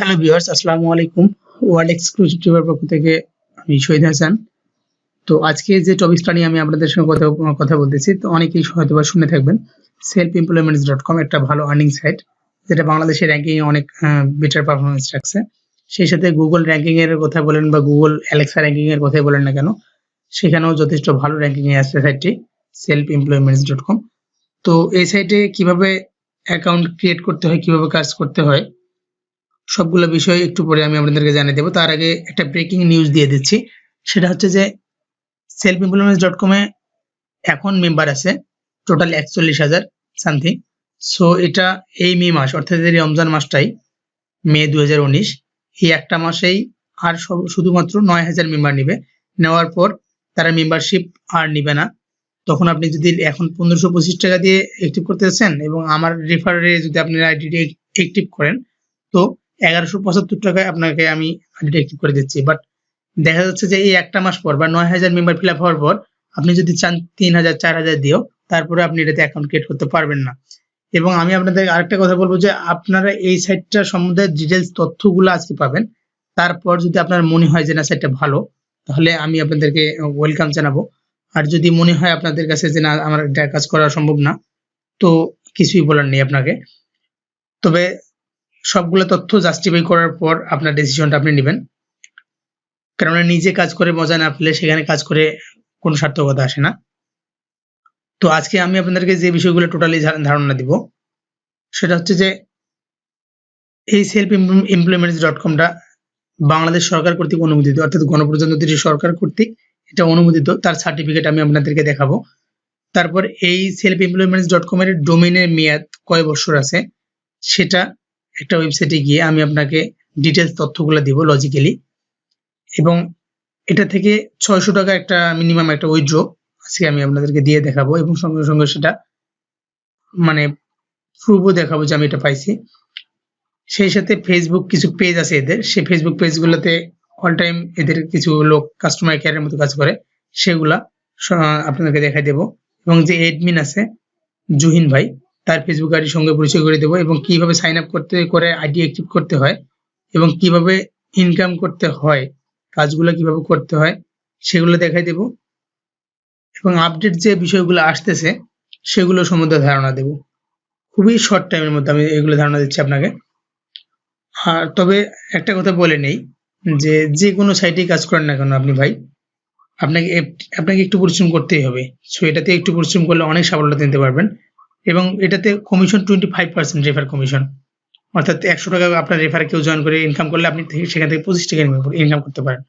Hello viewers আসসালামু আলাইকুম world exclusive টিউবের পক্ষ থেকে আমি শহীদ হাসান। তো আজকে যে টপিকটা নিয়ে আমি আপনাদের সঙ্গে কথা কথা বলতেছি, তো অনেকেই হয়তো বা শুনে থাকবেন। সেলফ এমপ্লয়মেন্টস ডট কম একটা ভালো আর্নিং সাইট যেটা বাংলাদেশের র্যাঙ্কিং অনেক বেটার পারফরমেন্স রাখছে। সেই সাথে গুগল র্যাঙ্কিং এর কথা বলেন বা গুগল অ্যালেক্সা র্যাঙ্কিং এর কথাই বলেন না কেন, সেখানেও যথেষ্ট ভালো র্যাঙ্কিং এ আছে সাইটটি সেলফ এমপ্লয়মেন্টস ডট কম তো এই সাইটে কীভাবে অ্যাকাউন্ট ক্রিয়েট করতে হয়, কীভাবে কাজ করতে হয় সবগুলো বিষয় একটু পরে আমি আপনাদেরকে জানিয়ে দেবো। তার আগে একটা ব্রেকিং নিউজ দিয়ে দিচ্ছি। সেটা হচ্ছে যে সেলফ এমপ্লয়মেন্ট ডট কমে এখন মেম্বার আছে টোটাল একচল্লিশ হাজার সামথিং সো এটা এই মে মাস, অর্থাৎ এই রমজান মাসটাই, মে দু হাজার উনিশ। এই একটা মাসেই আর শুধুমাত্র নয় হাজার মেম্বার নিবে। নেওয়ার পর তারা মেম্বারশিপ আর নিবে না। তখন আপনি যদি এখন পনেরোশো পঁচিশ টাকা দিয়ে অ্যাক্টিভ করতে চাচ্ছেন এবং আমার রেফারে যদি আপনি আইডিটি অ্যাক্টিভ করেন, তো এগারোশো পঁচাত্তর টাকায় আপনাকে আমি আইডিটা অ্যাক্টিভ করে দিচ্ছি। বাট দেখা যাচ্ছে যে এই একটা মাস পর বা নয় হাজার মেম্বার ফিল আপ হওয়ার পর আপনি যদি চান তিন হাজার, চার হাজার দিও তারপরে আপনি এটাতে অ্যাকাউন্ট ক্রিয়েট করতে পারবেন না। এবং আমি আপনাদের আরেকটা কথা বলব যে আপনারা এই সাইটটা সম্বন্ধে ডিটেলস তথ্যগুলো আজকে পাবেন। তারপর যদি আপনার মনে হয় যে না সাইটটা ভালো, তাহলে আমি আপনাদেরকে ওয়েলকাম জানাব। আর যদি মনে হয় আপনাদের কাছে যে না, আমার এটা কাজ করা সম্ভব না, তো কিছুই বলার নেই আপনাকে। তবে সবগুলো তথ্য জাস্টিফাই করার পর আপনার ডিসিশনটা আপনি নেবেন। কেননা নিজে কাজ করে মজা না পেলে সেখানে কাজ করে কোনো সার্থকতা আসে না। তো আজকে আমি আপনাদেরকে যে বিষয়গুলো টোটালি ধারণা দিব, সেটা হচ্ছে যে এই সেলফ ইমপ্লয়মেন্ট ডট কমটা বাংলাদেশ সরকার কর্তৃক অনুমোদিত, অর্থাৎ গণপ্রজাতন্ত্রী সরকার কর্তৃক এটা অনুমোদিত, তার সার্টিফিকেট আমি আপনাদেরকে দেখাবো। তারপর এই সেলফ এমপ্লয়মেন্ট ডট কম এর ডোমেনের মেয়াদ কয় বছর আছে, সেটা একটা ওয়েবসাইটে গিয়ে আমি আপনাকে ডিটেলস তথ্যগুলো দিব লজিক্যালি এবং এটা থেকে ছয়শো টাকা একটা মিনিমাম একটা উইথড্র আজকে আমি আপনাদেরকে দিয়ে দেখাবো এবং সঙ্গে সঙ্গে সেটা মানে প্রুফও দেখাবো যে আমি এটা পাইছি। সেই সাথে ফেসবুক কিছু পেজ আছে এদের। সেই ফেসবুক পেজগুলোতে অল টাইম এদের কিছু লোক কাস্টমার কেয়ারের মতো কাজ করে, সেগুলা আপনাদেরকে দেখাই দেব। এবং যে এডমিন আছে, জুহিন ভাই তার ফেসবুক আইডির সঙ্গে পরিচয় করে দেবো এবং কীভাবে সাইন আপ করতে, করে আইডি অ্যাক্টিভ করতে হয় এবং কীভাবে ইনকাম করতে হয়, কাজগুলো কীভাবে করতে হয়, সেগুলো দেখাই দেব এবং আপডেট যে বিষয়গুলো আসতেছে, সেগুলো সম্বন্ধে ধারণা দেব। খুবই শর্ট টাইমের মধ্যে আমি এগুলো ধারণা দিচ্ছি আপনাকে। আর তবে একটা কথা বলে নেই যে যে কোনো সাইটেই কাজ করেন না কেন আপনি ভাই? আপনাকে আপনাকে একটু পরিশ্রম করতেই হবে। সো এটাতে একটু পরিশ্রম করলে অনেক সাফল্যতা নিতে পারবেন। এবং এটাতে commission twenty five percent refer commission অর্থাৎ একশো টাকা আপনার রেফারে কেউ জয়েন করে ইনকাম করলে আপনি সেখান থেকে পঁচিশ টাকা ইনকাম করতে পারেন।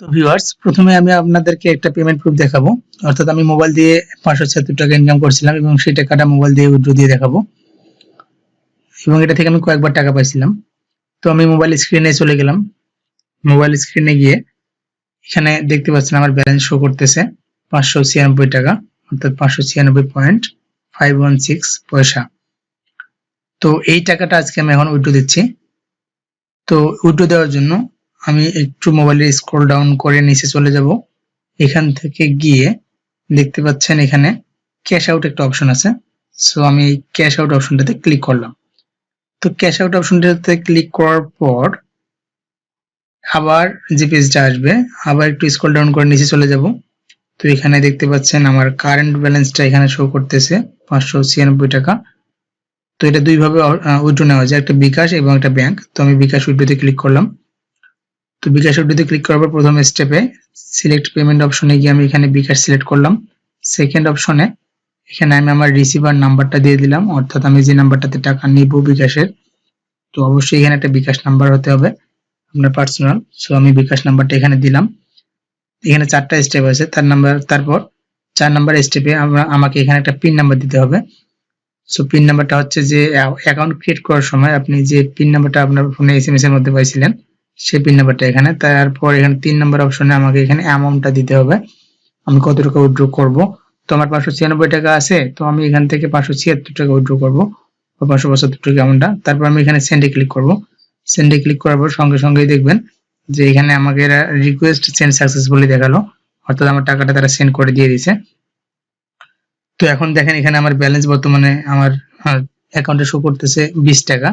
তো ভিউয়ার্স প্রথমে আমি আপনাদেরকে একটা পেমেন্ট প্রুফ দেখাবো। অর্থাৎ আমি মোবাইল দিয়ে পাঁচশো ছিয়াত্তর টাকা ইনকাম করছিলাম এবং সেই টাকাটা মোবাইল দিয়ে উইথড্র দিয়ে দেখাবো। এবং এটা থেকে আমি কয়েকবার টাকা পাইছিলাম। তো আমি মোবাইল স্ক্রিনে চলে গেলাম। মোবাইল স্ক্রিনে গিয়ে এখানে দেখতে পাচ্ছেন আমার ব্যালেন্স শো করতেছে পাঁচশো ছিয়ানব্বই টাকা, অর্থাৎ পাঁচশো ছিয়ানব্বই পয়েন্ট ফাইভ ওয়ান সিক্স পয়সা। তো এই টাকাটা আজকে আমি এখন উইড্রো দিচ্ছি। তো উইড্রো দেওয়ার জন্য আমি একটু মোবাইলে স্ক্রল ডাউন করে নিচে চলে যাব। এখান থেকে গিয়ে দেখতে পাচ্ছেন এখানে ক্যাশ আউট একটা অপশন আছে। সো আমি এই ক্যাশ আউট অপশনটাতে ক্লিক করলাম। তো ক্যাশ আউট অপশনটাতে ক্লিক করার পর আবার পেজটা আসবে, আবার একটু স্ক্রল ডাউন করে নিচে চলে যাব। তো এখানে দেখতে পাচ্ছেন আমার কারেন্ট ব্যালেন্সটা এখানে শো করতেছে পাঁচশো ছিয়ানব্বই টাকা। তো এটা দুইভাবে উইড্রো নেওয়া যায়, একটা বিকাশ এবং একটা ব্যাংক তো আমি বিকাশ উইড্রোতে ক্লিক করলাম। তো বিকাশ উইড্রোতে ক্লিক করার পর প্রথম স্টেপে সিলেক্ট পেমেন্ট অপশনে গিয়ে আমি এখানে বিকাশ সিলেক্ট করলাম। সেকেন্ড অপশনে এখানে আমি আমার রিসিভার নাম্বারটা দিয়ে দিলাম, অর্থাৎ আমি যে নাম্বারটাতে টাকা নিব বিকাশের, তো অবশ্যই এখানে একটা বিকাশ নাম্বার হতে হবে, আপনার পার্সোনাল সো আমি বিকাশ নাম্বারটা এখানে দিলাম। এখানে চারটা স্টেপ আছে, তার নাম্বার তারপর চার নাম্বার স্টেপে আমরা, আমাকে এখানে একটা পিন নাম্বার দিতে হবে। সো পিন নাম্বারটা হচ্ছে যে অ্যাকাউন্ট ক্রিয়েট করার সময় আপনি যে পিন নাম্বারটা আপনার ফোনে এস এম এস এর মধ্যে পাইছিলেন, সেই পিন নাম্বারটা এখানে। তারপর এখানে তিন নাম্বার অপশনে আমাকে এখানে অ্যামাউন্টটা দিতে হবে। আমি কত টাকা উইথড্র করব? তো আমার পাঁচশো ছিয়ানব্বই টাকা আছে, তো আমি এখান থেকে পাঁচশো ছিয়াত্তর টাকা উইথড্র করব পাঁচশো পঁচাত্তর টাকা অ্যামাউন্টটা তারপর আমি এখানে সেন্ডে ক্লিক করব। সেন্ডে ক্লিক করার পর সঙ্গে সঙ্গেই দেখবেন যে এখানে আমাকে এরা রিকোয়েস্ট সেন্ড সাকসেসফুলি দেখাল। অর্থাৎ আমার টাকাটা তারা সেন্ড করে দিয়ে দিয়েছে। তো এখন দেখেন এখানে আমার ব্যালেন্স বর্তমানে আমার অ্যাকাউন্টে শো করতেছে বিশ টাকা।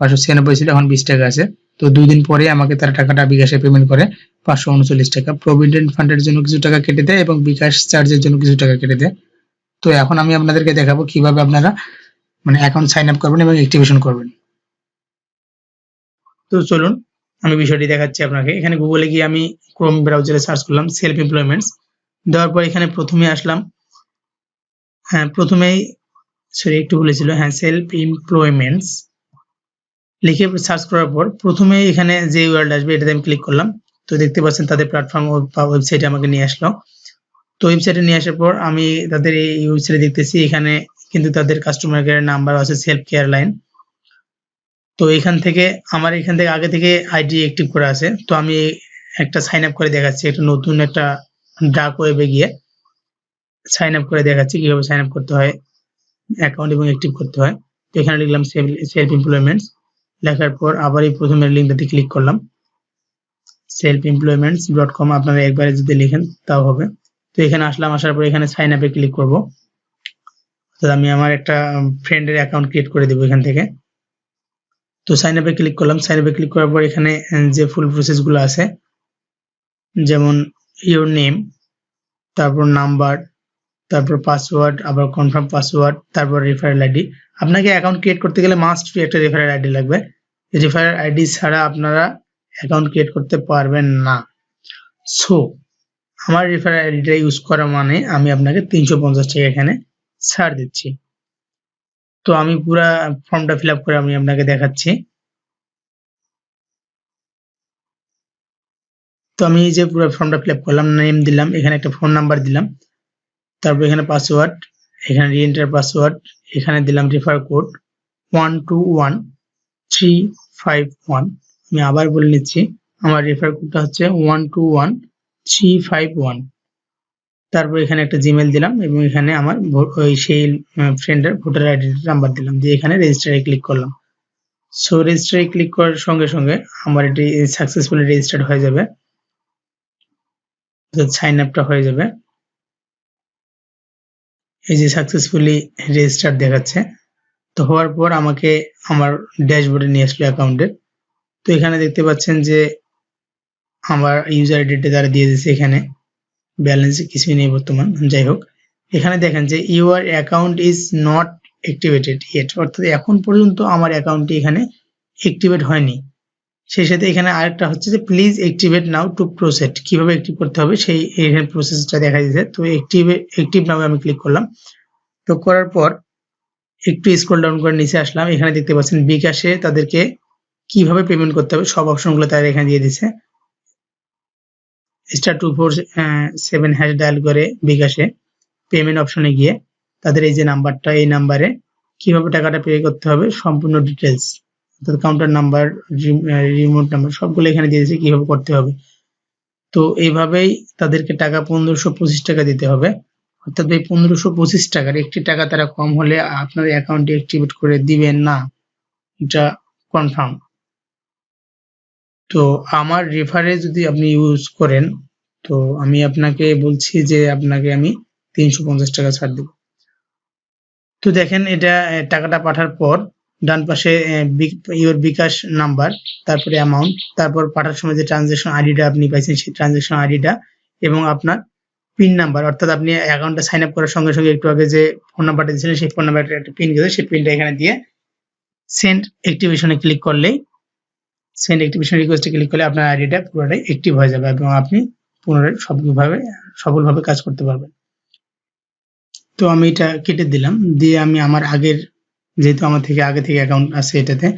পাঁচশো ছিয়ানব্বই ছিল, এখন বিশ টাকা আছে। তো দুই দিন পরে আমাকে তারা টাকাটা বিকাশে পেমেন্ট করে, পাঁচশো উনচল্লিশ টাকা। প্রভিডেন্ট ফান্ডের জন্য কিছু টাকা কেটে দেয় এবং বিকাশ চার্জের জন্য কিছু টাকা কেটে দেয়। তো এখন আমি আপনাদেরকে দেখাবো কীভাবে আপনারা মানে অ্যাকাউন্ট সাইন আপ করবেন এবং অ্যাক্টিভেশন করবেন। তো চলুন আমি বিষয়টি দেখাচ্ছি আপনাকে। এখানে গুগলে গিয়ে আমি ক্রোম ব্রাউজারে সার্চ করলাম সেলফ এমপ্লয়মেন্টস দেওয়ার পর এখানে প্রথমে আসলাম। হ্যাঁ প্রথমেই সরি একটু বলেছিল হ্যাঁ সেলফ এমপ্লয়মেন্টস লিখে সার্চ করার পর প্রথমে এখানে যে ওয়ার্ল্ড আসবে, এটাতে আমি ক্লিক করলাম। তো দেখতে পাচ্ছেন তাদের প্ল্যাটফর্ম বা ওয়েবসাইটে আমাকে নিয়ে আসলো। তো ওয়েবসাইটে নিয়ে আসার পর আমি তাদের এই ওয়েবসাইটে দেখতেছি, এখানে কিন্তু তাদের কাস্টমার কেয়ার নাম্বার আছে সেলফ কেয়ার লাইন তো এখান থেকে, আমার এখান থেকে আগে থেকে আইডি অ্যাক্টিভ করা আছে। তো আমি একটা সাইন আপ করে দেখাচ্ছি, একটা নতুন একটা ডাক ওয়েবে গিয়ে সাইন আপ করে দেখাচ্ছি, কীভাবে সাইন আপ করতে হয় অ্যাকাউন্ট এবং অ্যাক্টিভ করতে হয়। তো এখানে লিখলাম সেলফ এমপ্লয়মেন্টস লেখার পর আবার এই প্রথমের লিঙ্কটাতে ক্লিক করলাম। সেলফ এমপ্লয়মেন্টস ডট কম আপনারা একবারে যদি লিখেন তাও হবে। তো এখানে আসলাম, আসার পর এখানে সাইন আপে ক্লিক করব। তো আমি আমার একটা ফ্রেন্ডের অ্যাকাউন্ট ক্রিয়েট করে দেবো এখান থেকে। তো সাইন আপে ক্লিক করলাম। সাইন আপে ক্লিক করার পর এখানে যে ফুল প্রসেসগুলো আছে, যেমন ইওর নেম তারপর নাম্বার তারপর পাসওয়ার্ড আবার কনফার্ম পাসওয়ার্ড তারপর রেফারেল আইডি আপনাকে অ্যাকাউন্ট ক্রিয়েট করতে গেলে মাস্ট একটা রেফারেল আইডি লাগবে। রেফারেল আইডি ছাড়া আপনারা অ্যাকাউন্ট ক্রিয়েট করতে পারবেন না। সো আমার রেফারেল আইডিটা ইউজ করা মানে আমি আপনাকে তিনশো পঞ্চাশ টাকা এখানে ছাড় দিচ্ছি। তো আমি পুরা ফর্মটা ফিল করে আমি আপনাকে দেখাচ্ছি। তো আমি এই যে পুরো ফর্মটা ফিল করলাম নেম দিলাম, এখানে একটা ফোন নাম্বার দিলাম। তারপর এখানে পাসওয়ার্ড এখানে রিএন্টার পাসওয়ার্ড এখানে দিলাম refer code one two one three five one আমি আবার বলে নিচ্ছি, আমার রেফার কোডটা হচ্ছে one two one three five one তারপর এখানে একটা জিমেল দিলাম এবং এখানে আমার ওই সেই ফ্রেন্ডের ভোটার আইডি নাম্বার দিলাম। দিয়ে এখানে রেজিস্টারে ক্লিক করলাম। সো রেজিস্টারে ক্লিক করার সঙ্গে সঙ্গে আমার এটি সাকসেসফুলি রেজিস্টার্ড হয়ে যাবে। সাইন আপটা হয়ে যাবে। এই যে সাকসেসফুলি রেজিস্টার দেখাচ্ছে। তো হওয়ার পর আমাকে আমার ড্যাশবোর্ডে নিয়ে আসলো অ্যাকাউন্টে তো এখানে দেখতে পাচ্ছেন যে আমার ইউজার আইডিটা তারা দিয়ে দিয়েছে এখানে। ব্যালেন্স কিছুই নেই বর্তমান, যাই হোক। এখানে দেখেন যে your account is not activated yet অর্থাৎ এখন পর্যন্ত আমার অ্যাকাউন্টটি এখানে অ্যাক্টিভেট হয়নি। সেই সাথে এখানে আরেকটা হচ্ছে যে please activate now to proceed কীভাবে অ্যাক্টিভ করতে হবে সেই এখানে প্রসেসটা দেখা দিয়েছে। তো অ্যাক্টিভ অ্যাক্টিভ নাও আমি ক্লিক করলাম। তো করার পর একটু স্ক্রল ডাউন করে নিচে আসলাম। এখানে দেখতে পাচ্ছেন বিকাশে তাদেরকে কীভাবে পেমেন্ট করতে হবে, সব অপশনগুলো তারা এখানে দিয়ে দিছে star two four seven hash dial করে বিকাশে পেমেন্ট অপশনে গিয়ে তাদের এই যে নাম্বারটা এই নাম্বারে কীভাবে টাকাটা পে করতে হবে সম্পূর্ণ ডিটেলস অর্থাৎ কাউন্টার নাম্বার রিমোট নাম্বার সবগুলো এখানে দিয়ে দিয়েছে কীভাবে করতে হবে। তো এইভাবেই তাদেরকে টাকা পনেরোশো পঁচিশ টাকা দিতে হবে। অর্থাৎ এই পনেরোশো পঁচিশ টাকার একটি টাকা তারা কম হলে আপনার অ্যাকাউন্টে অ্যাক্টিভেট করে দিবেন না। এটা কনফার্ম তো আমার রেফারে যদি আপনি ইউজ করেন, তো আমি আপনাকে বলছি যে আপনাকে আমি তিনশো পঞ্চাশ টাকা ছাড় দেব। তো দেখেন এটা টাকাটা পাঠার পর ডান পাশে ইউর বিকাশ নাম্বার তারপরে অ্যামাউন্ট তারপর পাঠার সময় যে ট্রানজেকশন আইডিটা আপনি পাইছেন, সেই ট্রানজেকশন আইডিটা এবং আপনার পিন নাম্বার অর্থাৎ আপনি অ্যাকাউন্টটা সাইন আপ করার সঙ্গে সঙ্গে একটু আগে যে ফোন নাম্বারটা দিয়েছিলেন, সেই ফোন নাম্বারটা একটা পিন গেছে, সেই পিনটা এখানে দিয়ে সেন্ড অ্যাক্টিভেশনে ক্লিক করলেই সেন্ড অ্যাক্টিভেশন রিকোয়েস্টে ক্লিক করলে আপনার আইডিটা পুরোটাই অ্যাক্টিভ হয়ে যাবে এবং আপনি পুনরায় সবভাবে সফলভাবে কাজ করতে পারবেন। তো আমি এটা কেটে দিলাম। দিয়ে আমি আমার আগের, যেহেতু আমার থেকে আগে থেকে অ্যাকাউন্ট আছে এটাতে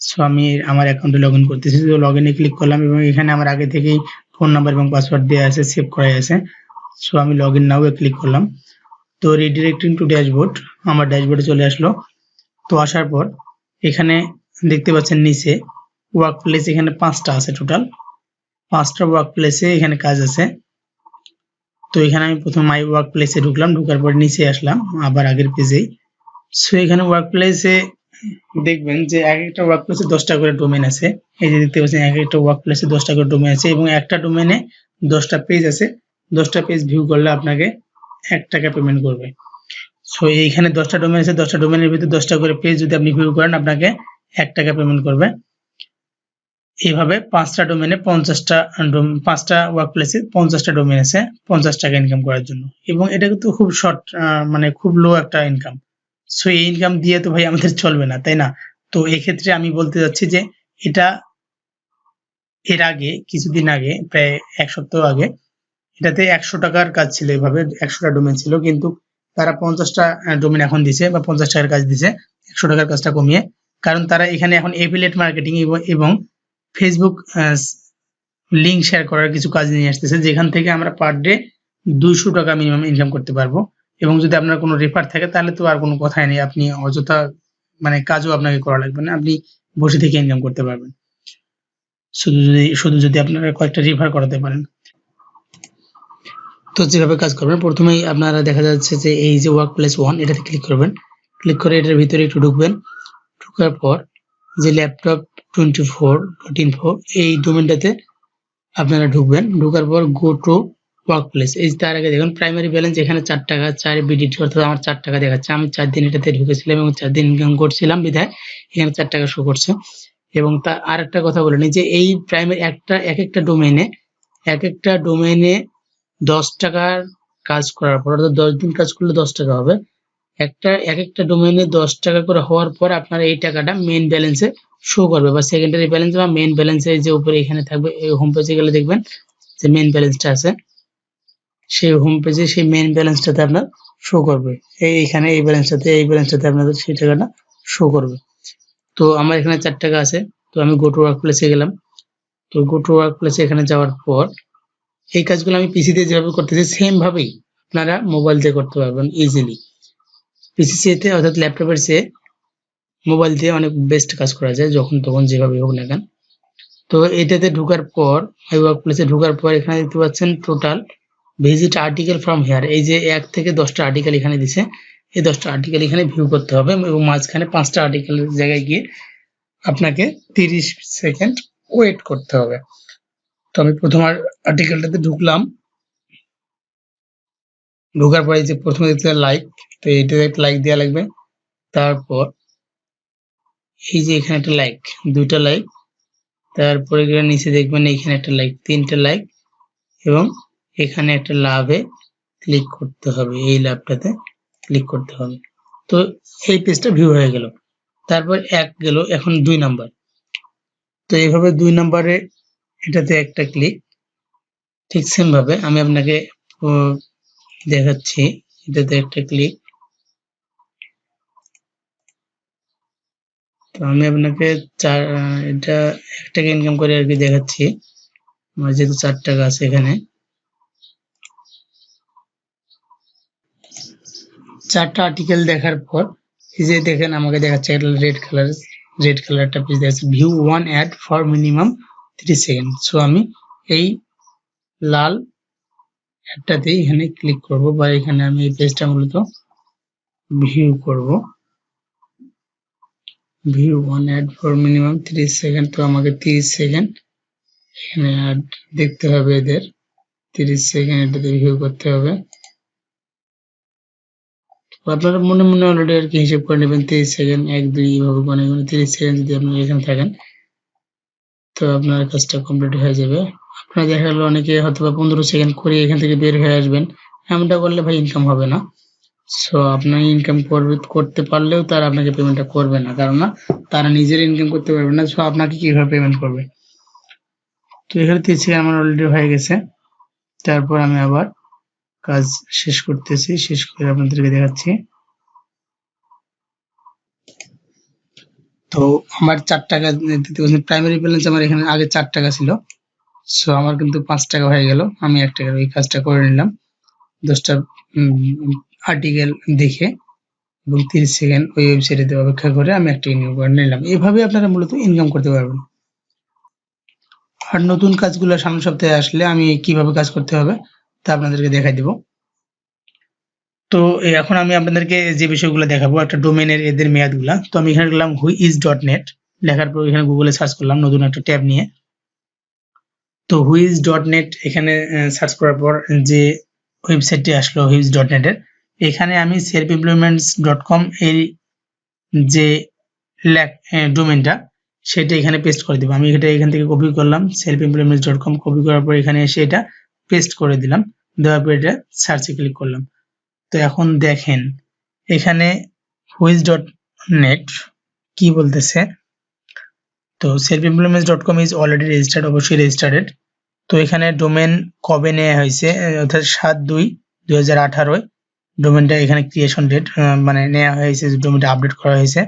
সো আমি আমার অ্যাকাউন্টে লগ ইন করতেছি। তো লগ ইনে ক্লিক করলাম এবং এখানে আমার আগে থেকেই ফোন নাম্বার এবং পাসওয়ার্ড দেওয়া আছে সেভ করা আছে। সো আমি লগ ইন নাও ক্লিক করলাম। তো রিডিরেক্টিং টু ড্যাশবোর্ড আমার ড্যাশবোর্ডে চলে আসলো। তো আসার পর, এখানে দেখতে পাচ্ছেন নিচে ওয়ার্ক প্লেস এখানে পাঁচটা আছে টোটাল পাঁচটা ওয়ার্ক প্লেসে এখানে কাজ আছে। তো এখানে আমি প্রথম মাই ওয়ার্ক প্লেসে ঢুকলাম, ঢুকার পর নিচে আসলাম, আবার আগের পেজেই। সো এখানে ওয়ার্ক প্লেসে দেখবেন যে এক একটা ওয়ার্ক প্লেসে দশটা করে ডোমেন আছে। এই যে দেখতে পাচ্ছেন, এক একটা ওয়ার্ক প্লেসে দশটা করে ডোমেন আছে এবং একটা ডোমেনে দশটা পেজ আছে। দশটা পেজ ভিউ করলে আপনাকে এক টাকা পেমেন্ট করবে। সো এইখানে দশটা ডোমেন আছে, দশটা ডোমেনের ভিতরে দশটা করে পেজ যদি আপনি ভিউ করেন, আপনাকে এক টাকা পেমেন্ট করবে। এইভাবে পাঁচটা ডোমেনে পঞ্চাশটা পাঁচটা ওয়ার্ক প্লেসে পঞ্চাশটা ডোমেন আছে পঞ্চাশ টাকা ইনকাম করার জন্য। এবং এটা কিন্তু খুব শর্ট মানে খুব লো একটা ইনকাম সো এই ইনকাম দিয়ে তো ভাই আমাদের চলবে না, তাই না? তো এক্ষেত্রে আমি বলতে যাচ্ছি যে এটা এর আগে, কিছুদিন আগে, প্রায় এক সপ্তাহ আগে, এটাতে একশো টাকার কাজ ছিল এইভাবে একশোটা ডোমেন ছিল, কিন্তু তারা পঞ্চাশটা ডোমেন এখন দিছে বা পঞ্চাশ টাকার কাজ দিছে, একশো টাকার কাজটা কমিয়ে। কারণ তারা এখানে এখন এফিলেট মার্কেটিং এবং ফেসবুক লিঙ্ক শেয়ার করার কিছু কাজ নিয়ে আসতেছে, যেখান থেকে আমরা পার ডে দুইশো টাকা মিনিমাম ইনকাম করতে পারব। এবং যদি আপনার কোনো রেফার থাকে, তাহলে তো আর কোনো কথাই নেই, আপনি অযথা মানে কাজও আপনাকে করা লাগবে না, আপনি বসে থেকে ইনকাম করতে পারবেন। শুধু যদি শুধু যদি আপনারা কয়েকটা রিফার করাতে পারেন। তো যেভাবে কাজ করবেন, প্রথমেই আপনারা দেখা যাচ্ছে যে এই যে ওয়ার্ক প্লেস ওয়ান এটাতে ক্লিক করবেন। ক্লিক করে এটার ভিতরে একটু ঢুকবেন। ঢুকার পর যে laptop twenty four dot info এই ডোমেনটাতে আপনারা ঢুকবেন। ঢুকার পর গো টু ওয়ার্ক প্লেস এই তার আগে দেখুন প্রাইমারি ব্যালেন্স এখানে চার টাকা, চার বিডিট অর্থাৎ আমার চার টাকা দেখাচ্ছে। আমি চার দিন এটাতে ঢুকেছিলাম এবং চার দিন ইনকাম করছিলাম বিধায় এখানে চার টাকা শো করছে। এবং তা আর একটা কথা বলে যে এই প্রাইমারি একটা এক একটা ডোমেনে এক একটা ডোমেনে দশ টাকার কাজ করার পর, অর্থাৎ দশ দিন কাজ করলে দশ টাকা হবে। একটা এক একটা ডোমেনে দশ টাকা করে হওয়ার পর আপনার এই টাকাটা মেন ব্যালেন্সে শো করবে বা সেকেন্ডারি ব্যালেন্স বা মেন ব্যালেন্সে যে উপরে এখানে থাকবে, এই হোম পেজে গেলে দেখবেন যে মেন ব্যালেন্সটা আছে। সেই হোম পেজে সেই মেন ব্যালেন্সটাতে আপনার শো করবে। এই এখানে এই ব্যালেন্সটাতে এই ব্যালেন্সটাতে আপনাদের সেই টাকাটা শো করবে। তো আমার এখানে চার টাকা আছে। তো আমি গো টু ওয়ার্ক প্লেসে গেলাম। তো গো টু ওয়ার্ক প্লেসে এখানে যাওয়ার পর এই কাজগুলো আমি পিসি দিয়ে যেভাবে করতেছি সেম ভাবেই আপনারা মোবাইল দিয়ে করতে পারবেন ইজিলি পিসি চেয়েতে অর্থাৎ ল্যাপটপের চেয়ে মোবাইল দিয়ে অনেক বেস্ট কাজ করা যায়, যখন তখন যেভাবে হোক না কেন। তো এটাতে ঢোকার পর এই ওয়ার্ক প্লেসে ঢোকার পর এখানে দেখতে পাচ্ছেন total visit article from here এই যে এক থেকে দশটা আর্টিকেল এখানে দিছে, এই দশটা আর্টিকেল এখানে ভিউ করতে হবে এবং মাঝখানে পাঁচটা আর্টিকেলের জায়গায় গিয়ে আপনাকে তিরিশ সেকেন্ড ওয়েট করতে হবে। তো আমি প্রথম আর্টিকেলটাতে ঢুকলাম। ঢোকার পরে যে প্রথমে দেখতে লাইক তো এইটাতে একটা লাইক দেওয়া লাগবে। তারপর এই যে এখানে একটা লাইক দুইটা লাইক তারপরে নিচে দেখবেন এখানে একটা লাইক তিনটা লাইক এবং এখানে একটা লাভে ক্লিক করতে হবে, এই লাভটাতে ক্লিক করতে হবে। তো এই পেজটা ভিউ হয়ে গেল। তারপর এক গেল, এখন দুই নাম্বার তো এইভাবে দুই নাম্বারে এটাতে একটা ক্লিক ঠিক সেম ভাবে আমি আপনাকে দেখাচ্ছি, এটাতে একটা ক্লিক তো আমি আপনাকে চার, এটা এক টাকা ইনকাম করে আর কি দেখাচ্ছি। আমার যেহেতু চার টাকা আছে এখানে। চারটা আর্টিকেল দেখার পর, এই যে দেখেন আমাকে দেখাচ্ছে একটা রেড কালার রেড কালার একটা পেজ দেখাচ্ছে। View one ad for minimum three second so আমি এই লাল অ্যাডটাতেই এখানে ক্লিক করব বা এখানে আমি এই পেজটা মূলত ভিউ করব। View one ad for minimum তিরিশ সেকেন্ড তো আমাকে তিরিশ সেকেন্ড এখানে অ্যাড দেখতে হবে এদের। তিরিশ সেকেন্ড এটাতে ভিউ করতে হবে। আপনারা মনে মনে অলরেডি আর কি হিসেব করে নেবেন তিরিশ সেকেন্ড এক, দুই, এইভাবে গনে গনে তিরিশ সেকেন্ড যদি আপনারা এখানে থাকেন। তো আপনার কাজটা কমপ্লিট হয়ে যাবে। আপনার দেখা গেলো অনেকে হয়তো বা পনেরো সেকেন্ড করে এখান থেকে বের হয়ে আসবেন। এমনটা করলে ভাই ইনকাম হবে না। সো আপনার ইনকাম করবে, করতে পারলেও তারা আপনাকে পেমেন্টটা করবে না। কারণ না তারা নিজের ইনকাম করতে পারবে না। সো আপনাকে কীভাবে পেমেন্ট করবে? তো এখানে তিরিশ সেকেন্ড আমার অলরেডি হয়ে গেছে। তারপর আমি আবার কাজ শেষ করতেছি। শেষ করে আপনাদেরকে দেখাচ্ছি। তো আমার চার টাকা প্রাইমারি ব্যালেন্স আমার এখানে আগে চার টাকা ছিল। সো আমার কিন্তু পাঁচ টাকা হয়ে গেল। আমি এক টাকার ওই কাজটা করে নিলাম। দশটা আর্টিকেল দেখে এবং তিরিশ সেকেন্ড ওই ওয়েবসাইটে অপেক্ষা করে আমি একটা ইনকাম করে নিলাম। এভাবে আপনারা মূলত ইনকাম করতে পারবেন। আর নতুন কাজগুলো সামনের সপ্তাহে আসলে আমি কীভাবে কাজ করতে হবে তা আপনাদেরকে দেখাই দিব। তো এখন আমি আপনাদেরকে যে বিষয়গুলো দেখাবো, একটা ডোমেনের এদের মেয়াদগুলা। তো আমি এখানে গেলাম হুই ইজ ডট নেট লেখার পর এখানে গুগলে সার্চ করলাম নতুন একটা ট্যাব নিয়ে। তো হুইজ ডট নেট এখানে সার্চ করার পর যে ওয়েবসাইটটি আসলো হুইজ ডট নেটের এখানে আমি সেলফ এমপ্লয়মেন্টস ডট কম এই যে ডোমেনটা সেটা এখানে পেস্ট করে দেবো। আমি এটা এখান থেকে কপি করলাম self employment dot com copy করার পর এখানে এসে এটা পেস্ট করে দিলাম। দেওয়ার পর এটা সার্চে ক্লিক করলাম। তো এখন দেখেন, এখানে হুইজ ডট নেট কি বলতেছে? তো self employment dot com is already registered অবশ্যই রেজিস্টার্ডেড তো এখানে ডোমেন কবে নেওয়া হয়েছে? অর্থাৎ সাত দুই দুই হাজার আঠারোয় ডোমেনটা এখানে ক্রিয়েশন ডেট মানে নেওয়া হয়েছে ডোমেনটা আপডেট করা হয়েছে।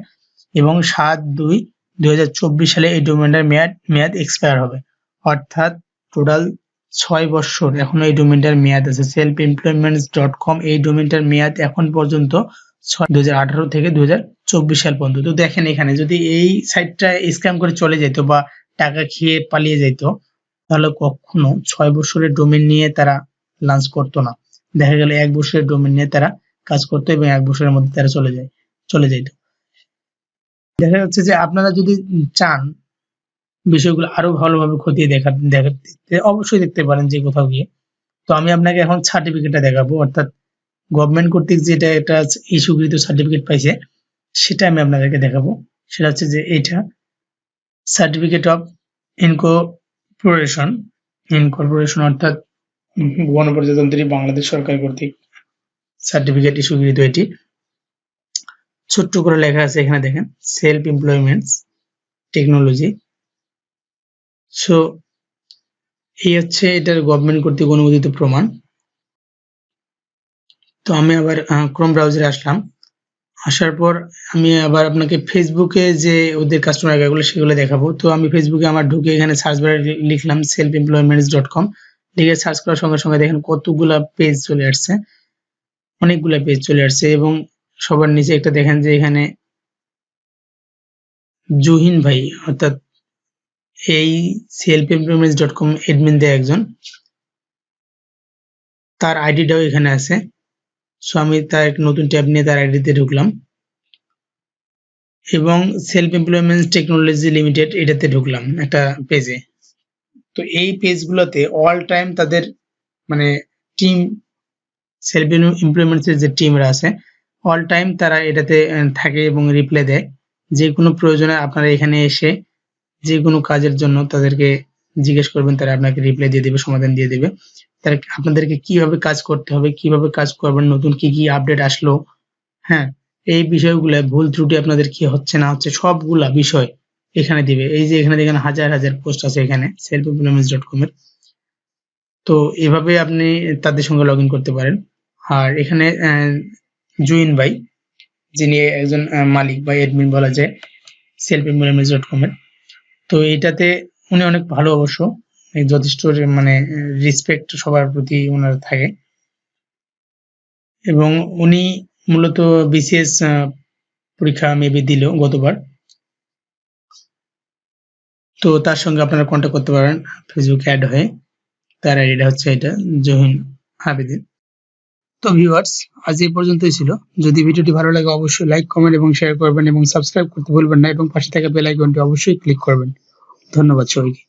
এবং সাত দুই দুই সালে এই ডোমেনটার মেয়াদ মেয়াদ এক্সপায়ার হবে। অর্থাৎ টোটাল ছয় বছর। এখন এই ডোমেনটার মেয়াদ আছে। সেলফ এমপ্লয়মেন্ট ডট কম এই ডোমেনটার মেয়াদ এখন পর্যন্ত দু থেকে চব্বিশ সাল পর্যন্ত। তো দেখেন এখানে যদি এই সাইটটা স্ক্যাম করে চলে যেত বা টাকা খেয়ে পালিয়ে যেত, তাহলে কখনো ছয় বছরের ডোমেন নিয়ে তারা লঞ্চ করতো না। দেখা গেল এক বছরের ডোমেন নিয়ে তারা কাজ করতো এবং এক বছরের মধ্যে তারা চলে যায়, চলে যেত দেখা যাচ্ছে যে আপনারা যদি চান বিষয়গুলো আরও ভালোভাবে খতিয়ে দেখা দেখতে, অবশ্যই দেখতে পারেন যে কোথাও গিয়ে। তো আমি আপনাকে এখন সার্টিফিকেটটা দেখাবো, অর্থাৎ গভর্নমেন্ট কর্তৃক যেটা একটা ইস্যুকৃত সার্টিফিকেট পাইছে, সেটা আমি আপনাদেরকে দেখাবো। সেটা হচ্ছে যে এটা সার্টিফিকেট অফ ইনকর্পোরেশন ইনকর্পোরেশন অর্থাৎ গণপ্রজাতন্ত্রী বাংলাদেশ সরকার কর্তৃক সার্টিফিকেট ইস্যুকৃত এটি। ছোট্ট করে লেখা আছে এখানে দেখেন সেলফ এমপ্লয়মেন্টস টেকনোলজি সো এই হচ্ছে এটার গভর্নমেন্ট কর্তৃক অনুমোদিত প্রমাণ। তো আমি আবার ক্রোম ব্রাউজারে আসলাম। আসার পর আমি আবার আপনাকে ফেসবুকে যে ওদের কাস্টমার আইডিগুলো সেগুলো দেখাবো। তো আমি ফেসবুকে আমার ঢুকে এখানে সার্চ বারে লিখলাম সেলফ এমপ্লয়মেন্টস ডট কম লিখে সার্চ করার সঙ্গে সঙ্গে দেখেন কতগুলা পেজ চলে আসছে। অনেকগুলা পেজ চলে আসছে এবং সবার নিচে একটা দেখেন যে এখানে জুহিন ভাই, অর্থাৎ এই self employments dot com admin দেয় একজন। তার আইডিটাও এখানে আছে। সো আমি তার একটা নতুন ট্যাব নিয়ে তার আইডিতে ঢুকলাম। এবং সেলফ এমপ্লয়মেন্ট টেকনোলজি লিমিটেড এটাতে ঢুকলাম একটা পেজে তো এই পেজগুলোতে অল টাইম তাদের মানে টিম সেলফ এমপ্লয়মেন্টের যে টিমরা আছে অল টাইম তারা এটাতে থাকে এবং রিপ্লাই দেয়। যে কোনো প্রয়োজনে আপনারা এখানে এসে যে কোনো কাজের জন্য তাদেরকে জিজ্ঞেস করবেন, তারা আপনাকে রিপ্লাই দিয়ে দেবে, সমাধান দিয়ে দেবে। তারা আপনাদেরকে কীভাবে কাজ করতে হবে, কীভাবে কাজ করবেন, নতুন কি কি আপডেট আসলো হ্যাঁ এই বিষয়গুলো, ভুল ত্রুটি আপনাদের কি হচ্ছে না হচ্ছে, সবগুলা বিষয় এখানে দিবে। এই যে এখানে দেখেন হাজার হাজার পোস্ট আছে এখানে সেলফ এমপ্লয়মেন্ট ডট কম এর। তো এভাবে আপনি তাদের সঙ্গে লগ করতে পারেন। আর এখানে জুইন ভাই, যিনি একজন মালিক বা এডমিন বলা যায় সেলফ এমপ্লয়মেন্ট ডট কম এর। তো এটাতে উনি অনেক ভালো অবশ্য। যথেষ্ট মানে রেসপেক্ট সবার প্রতি ওনার থাকে। এবং উনি মূলত বিসিএস পরীক্ষা মেবি দিল গতবার। তো তার সঙ্গে আপনারা কন্ট্যাক্ট করতে পারেন ফেসবুকে অ্যাড হয়ে। তার আইডিটা হচ্ছে এটা, জহিন হাবিদিন তো ভিউয়ার্স আজ এই পর্যন্তই ছিল। যদি ভিডিওটি ভালো লাগে, অবশ্যই লাইক কমেন্ট এবং শেয়ার করবেন এবং সাবস্ক্রাইব করতে ভুলবেন না এবং পাশে থাকা বেল আইকনটি অবশ্যই ক্লিক করবেন। ধন্যবাদ সবাইকে।